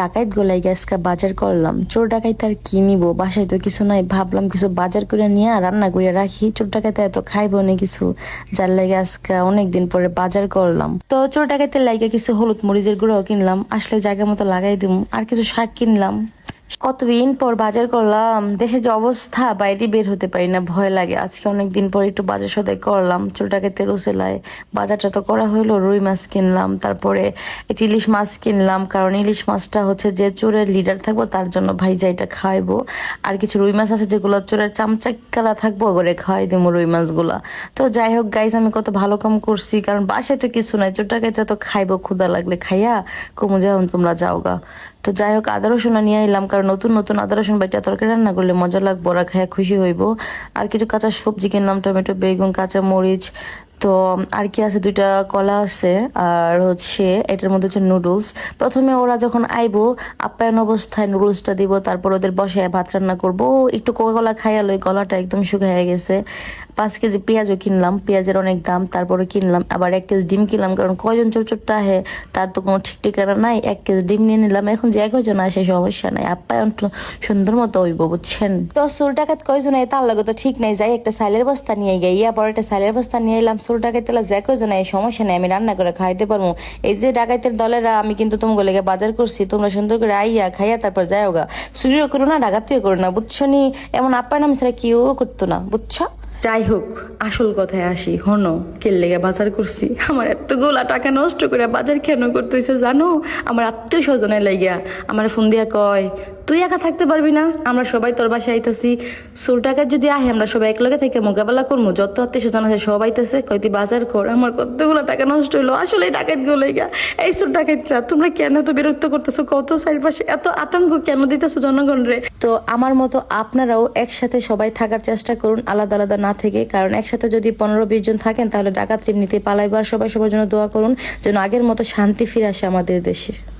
ডাকাইত গোলাই গ্যাসকা বাজার করলাম। চোর ডাকাইত আর কি নিব? বাসায় তো কিছু নাই। ভাবলাম কিছু বাজার করে নিয়ে রান্না করে রাখি। চোর ডাকাইতে এত খাইবো না কিছু। যার লাগে আজকে অনেকদিন পরে বাজার করলাম। তো চোর ডাকাইতে লাগে কিছু হলুদ মরিচের গুঁড়ো কিনলাম। আসলে জায়গা মতো লাগাই দিব আর কিছু শাক কিনলাম। কতদিন পর বাজার করলাম, দেশে যে অবস্থা, বাইরে বের হতে পারি না, ভয় লাগে। আজকে অনেক দিন পর একটু বাজার সদাই করলাম চোরটাকে তেরো সেলাই বাজারটা তো করা হলো রুই মাছ কিনলাম, তারপরে একটি ইলিশ মাছ কিনলাম, কারণ ইলিশ মাছটা হচ্ছে যে চোরের লিডার থাকব, তার জন্য ভাইজা এটা খাওয়াইবো আর কিছু রুই মাছ আছে যেগুলো চোরের চামচাকারা থাকব করে খাওয়াই দিব রুই মাছগুলা। তো যাই হোক গাইজ আমি কত ভালো কাম করছি, কারণ বাসায় তো কিছু নাই, চোরটাকে তো খাইবো ক্ষুদা লাগলে খাইয়া, কমু যখন তোমরা যাও গা তো যাই হোক, আদা রসুন নিয়ে এলাম কারণ নতুন নতুন আদা রসুন বাটা তরকারি রান্না করলে মজা লাগবো, ওরা খায় খুশি হইব। আর কিছু কাঁচা সবজি কিনলাম, টমেটো, বেগুন কাঁচা মরিচ তো আর কি আছে? দুইটা কলা আছে আর হচ্ছে এটার মধ্যে হচ্ছে নুডলস প্রথমে ওরা যখন আইবো, আপ্যায়ন অবস্থায় নুডলসটা দিব, তারপর ওদের বসে ভাত রান্না করব। একটু কোকা কলা খাইয়ালো গলাটা একদম শুকিয়ে গেছে। পাঁচ কেজি পেঁয়াজও কিনলাম, পেঁয়াজের অনেক দাম তারপরে কিনলাম। আবার এক কেজি ডিম কিনলাম, কারণ কয়জন চোর চোরটা আহে, তার তো কোনো ঠিক ঠিকানা নাই। এক কেজি ডিম নিয়ে নিলাম, এখন যে একজন আসে সমস্যা নাই। আপ্যায়ন সুন্দর মতো হইব, বুঝছেন? তো চোর ডাকাত কয়জন তার লগে তো ঠিক নাই। যাই একটা সাইলের বস্তা নিয়ে ইয়া পরে একটা সাইলের বস্তা নিয়ে এলাম ডাকাত তাহলে যে কয়জন এই সমস্যা নাই, আমি রান্না করে খাইতে পারব। এই যে ডাকাতের দলেরা, আমি কিন্তু তোমাকে লেগে বাজার করছি, তোমরা সুন্দর করে আইয়া খাইয়া তারপর যাও গা। চুরিও করো না, ডাকাতিও করো না, বুঝছ নি? এমন আপ্যায়ন আমি ছাড়া কেউ করতো না, বুঝছ? যাই হোক, আসল কথায় আসি, হনো কেল লেগে বাজার করছি? আমার এতগুলা টাকা নষ্ট করে বাজার কেন করতেছে জানো? আমার আত্মীয় স্বজনের লাগিয়া। আমার ফোন দিয়া কয় তুই একা থাকতে পারবি না। আমরা সবাই তোর বাসায় আইতাছি। সোর টাকা যদি আহে, আমরা সবাই একলগে থেকে মোকাবেলা করব যত আত্মীয় স্বজন আছে সবাই আইতাছে। কয় তুই বাজার কর। আমার কতগুলো টাকা নষ্ট হইল। আসলে ডাকাতগুলো এই সোর ডাকাতরা, তোমরা কেন এত বিরক্ত করতেছো? কত চারিপাশে এত আতঙ্ক কেন দিতেছো জনগণ রে? তো আমার মতো আপনারাও একসাথে সবাই থাকার চেষ্টা করুন, আলাদা আলাদা না থেকে। কারণ একসাথে যদি পনেরো বিশ জন থাকেন, তাহলে ডাকাত এমনিতে পালাইবার সবাই সবার জন্য দোয়া করুন, যেন আগের মতো শান্তি ফিরে আসে আমাদের দেশে।